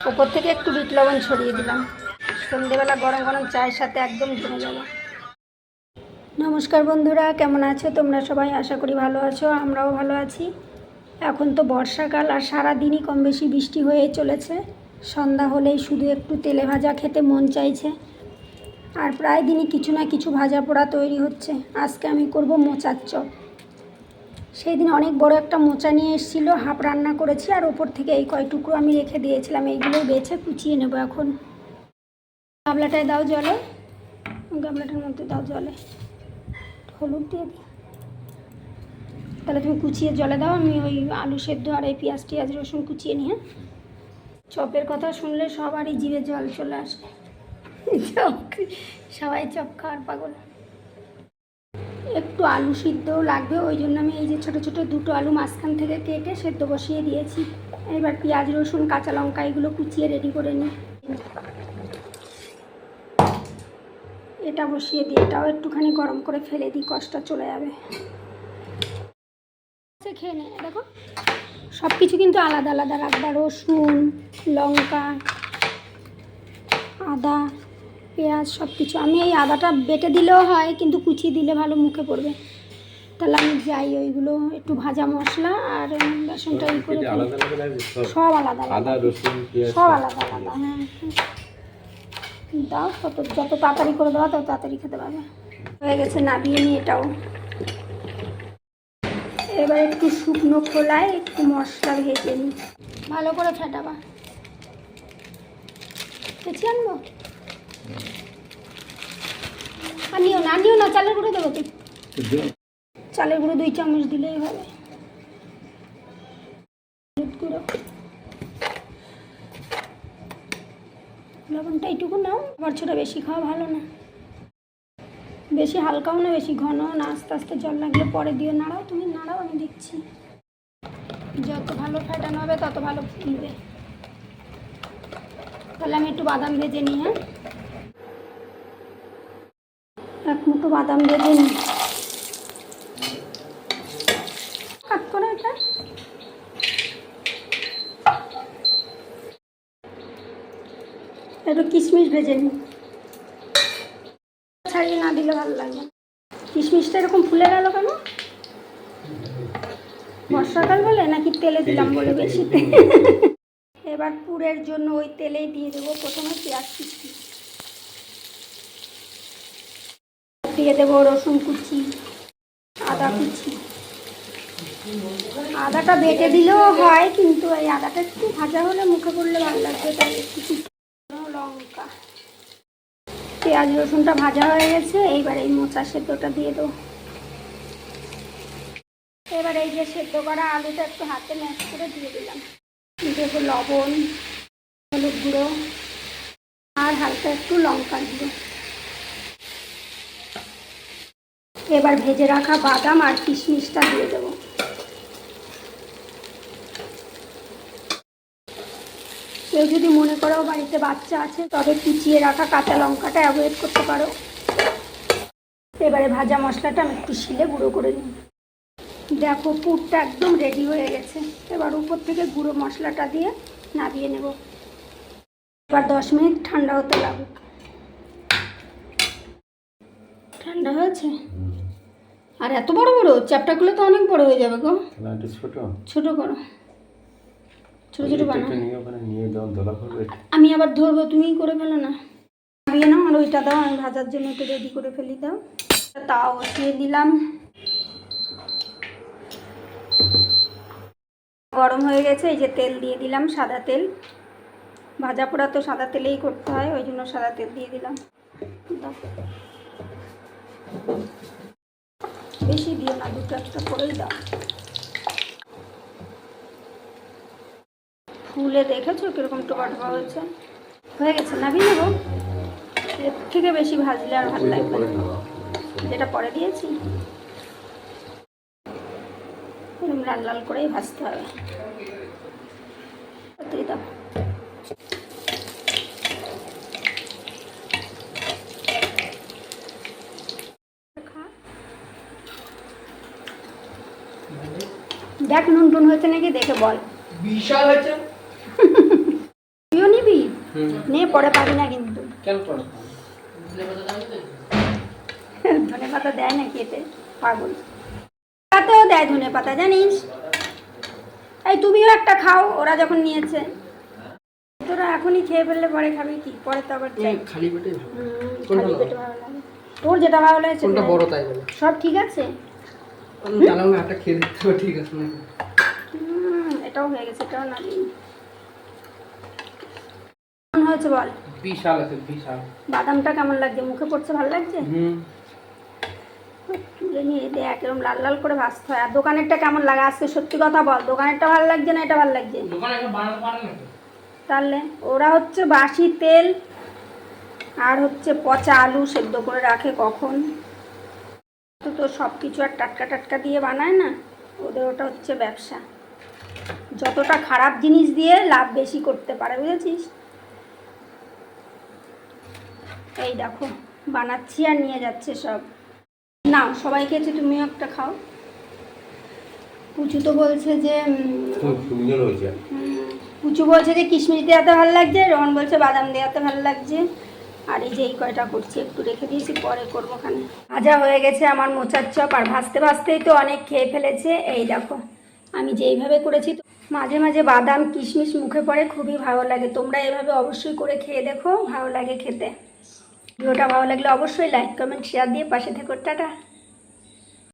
ওপর থেকে একটু বিট লবণ ছড়িয়ে দিলাম। সন্ধেবেলা গরম গরম চায়ের সাথে একদম জমে যাবে নমস্কার বন্ধুরা, কেমন আছো? তোমরা সবাই আশা করি ভালো আছো, আমরাও ভালো আছি। এখন তো বর্ষাকাল আর সারা দিনই কম বেশি বৃষ্টি হয়ে চলেছে। সন্ধ্যা হলেই শুধু একটু তেলে ভাজা খেতে মন চাইছে। আর প্রায় দিনই কিছু না কিছু ভাজা পোড়া তৈরি হচ্ছে। আজকে আমি করব মোচার চপ। সেই দিন অনেক বড় একটা মোচা নিয়ে এসেছিল, হাফ রান্না করেছি আর ওপর থেকে এই কয় টুকরো আমি রেখে দিয়েছিলাম এইগুলো বেছে কুচিয়ে নেব এখন। গামলাটায় দাও জলে, গামলাটার মধ্যে দাও জলে। হলুদ দিয়ে দিই তাহলে তুমি কুচিয়ে জলে দাও, আমি ওই আলু সেদ্ধ আর এই পেঁয়াজ টিয়াজ রসুন কুচিয়ে নিই হ্যাঁ? চপের কথা শুনলে সবারই জিভে জল চলে আসে। সবাই চপ খাওয়ার পাগল। একটু আলু সিদ্ধও লাগবে, ওই জন্য আমি এই যে ছোটো ছোটো দুটো আলু মাঝখান থেকে কেটে সেদ্ধ বসিয়ে দিয়েছি। এবার পেঁয়াজ, রসুন, কাঁচা লঙ্কা এগুলো কুচিয়ে রেডি করে নিই। এটা বসিয়ে দিই এটাও একটুখানি গরম করে ফেলে দিই, কষ্টটা চলে যাবে। খেয়ে নে, দেখো। সব কিছু কিন্তু আলাদা আলাদা রাখবা রসুন, লঙ্কা, আদা। পেঁয়াজ সব কিছু আমি এই আদাটা বেটে দিলেও হয় কিন্তু কুচিয়ে দিলে ভালো মুখে পড়বে। তাহলে আমি যাই ওইগুলো একটু ভাজা মশলা আর বেসনটা ই করে সব আলাদা আদা আলাদা রসুন সব আলাদা আলাদা হ্যাঁ হ্যাঁ। দাও তত যত তাড়াতাড়ি করে দেওয়া তত তাড়াতাড়ি খেতে পারবে। হয়ে গেছে নাবিয়ে নিই এটাও। এবার একটু শুকনো খোলায় একটু মশলা ভেজে নিই। ভালো করে ফেটাবা। কেচি আনব? আর নিও না নিও না চালের গুঁড়ো দেবো চালের গুঁড়ো দুই চামচ দিলেই হবে। গুঁড়ো। লবণটা এইটুকু নাও ছোটো বেশি খাওয়া ভালো না। বেশি হালকাও না বেশি ঘন না আস্তে আস্তে জল লাগলে পরে দিয়ে নাড়াও তুমি নাড়াও আমি দেখছি যত ভালো ফ্যাটানো হবে তত ভালো ফুলবে। তাহলে আমি একটু বাদাম ভেজে নিই হ্যাঁ? এক মুঠো বাদাম কাট করে এটা। একটু কিশমিশ ভেজে নিই ছাড়িয়ে না দিলে ভালো লাগবে না। কিশমিশটা এরকম ফুলে গেল কেন? বর্ষাকাল বলে নাকি তেলে দিলাম বলে বেশি? এবার পুরের জন্য ওই তেলেই দিয়ে দেবো। প্রথমে পেঁয়াজ কুচি। দিয়ে দেবো রসুন কুচি, আদা কুচি। আদাটা বেটে দিলেও হয়, কিন্তু এই আদাটা একটু ভাজা হলে মুখে পড়লে ভালো লাগবে, তাই একটু লঙ্কা। পেঁয়াজ, রসুনটা ভাজা হয়ে গেছে, এইবার এই মোচা সেদ্ধটা দিয়ে দেবো। এবার এই যে সেদ্ধ করা আলুটা একটু হাতে ম্যাশ করে দিয়ে দিলাম। দেবো লবণ, হলুদ গুঁড়ো, আর হালকা একটু লঙ্কা গুঁড়ো। এবার ভেজে রাখা বাদাম আর কিশমিশটা দিয়ে দেবো। কেউ যদি মনে করো বাড়িতে বাচ্চা আছে, তবে কুচিয়ে রাখা কাঁচা লঙ্কাটা অ্যাভয়েড করতে পারো। এবারে ভাজা মশলাটা আমি একটু শিলে গুঁড়ো করে নিই। দেখো পুরটা একদম রেডি হয়ে গেছে। এবার উপর থেকে গুঁড়ো মশলাটা দিয়ে নাবিয়ে নেব। এবার দশ মিনিট ঠান্ডা হতে লাগুক ঠান্ডা হয়েছে? আর এত বড় বড়? চ্যাপটাগুলো তো অনেক বড় হয়ে যাবে গো। ছোট। ছোট করো। ছোট ছোট বানাও। একটা নিয়ে ওখানে নিয়ে দাও দোলা করবে। আমি আবার ধরবো তুমিই করে ফেলো না। নামিয়ে নাও আর ওইটা দাও আমি ভাজার জন্য একটু রেডি করে ফেলি দাও। তাও বসিয়ে দিলাম। গরম হয়ে গেছে এই যে তেল দিয়ে দিলাম সাদা তেল। ভাজা পোড়া তো সাদা তেলেই করতে হয় ওই জন্য সাদা তেল দিয়ে দিলাম। দাও। বেশি দিও না দুটো একটা করেই দাও। ফুলে দেখেছ কীরকম টোপা হয়েছে? হয়ে গেছে নাবি নেব। এর থেকে বেশি ভাজলে আর ভালো লাগবে না। যেটা পরে দিয়েছি। এরকম লাল লাল করেই ভাজতে হবে। তুই দাও। দেখ নুন টুন হয়েছে নাকি দেখে বল। বিশাল হয়েছে। তুইও হুম। নে পরে পাবি না কিন্তু। কেন পড়ো ধনে পাতা দেয় না খেতে পাগল। পাতাও দেয় ধনে পাতা জানিস? এই তুমিও একটা খাও ওরা যখন নিয়েছে। তোরা এখনই খেয়ে ফেললে পরে খাবি কি? পরে তো আবার খালি পেটে ভালো। খালি পেটে ভালো লাগে। তোর যেটা ভালো লাগে কোনটা সেটা বড় তাই সব ঠিক আছে? আমি না একটা খেয়ে দেখতে ঠিক আছে এটাও হয়ে গেছে এটাও না কেমন হয়েছে বল? বিশাল আছে বিশাল। বাদামটা কেমন লাগছে? মুখে পড়ছে ভালো লাগছে? হুম। তুলে নিয়ে দেখ এরকম লাল লাল করে ভাজতে হয়। আর দোকানেরটা কেমন লাগে? আজকে সত্যি কথা বল দোকানেরটা ভালো লাগছে না এটা ভালো লাগছে? তাহলে ওরা হচ্ছে বাসি তেল আর হচ্ছে পচা আলু সেদ্ধ করে রাখে কখন? তো সব কিছু আর টাটকা টাটকা দিয়ে বানায় না ওদের ওটা হচ্ছে ব্যবসা। যতটা খারাপ জিনিস দিয়ে লাভ বেশি করতে পারে বুঝেছিস? এই দেখো বানাচ্ছি আর নিয়ে যাচ্ছে সব। না সবাই খেয়েছে তুমিও একটা খাও। পুচু তো বলছে যে পুচু বলছে যে কিশমিশ দেওয়াতে ভালো লাগছে রন বলছে বাদাম দেওয়াতে ভালো লাগছে। আর এই যে এই কয়টা করছি, একটু রেখে দিয়েছি, পরে করব খানে ভাজা হয়ে গেছে আমার মোচার চপ, আর ভাজতে ভাজতেই তো অনেক খেয়ে ফেলেছে। এই দেখো, আমি যেইভাবে করেছি মাঝে মাঝে বাদাম কিশমিশ মুখে পড়ে খুবই ভালো লাগে। তোমরা এভাবে অবশ্যই করে খেয়ে দেখো, ভালো লাগে খেতে। ভিডিওটা ভালো লাগলে অবশ্যই লাইক কমেন্ট শেয়ার দিয়ে পাশে থেকো। টাটা।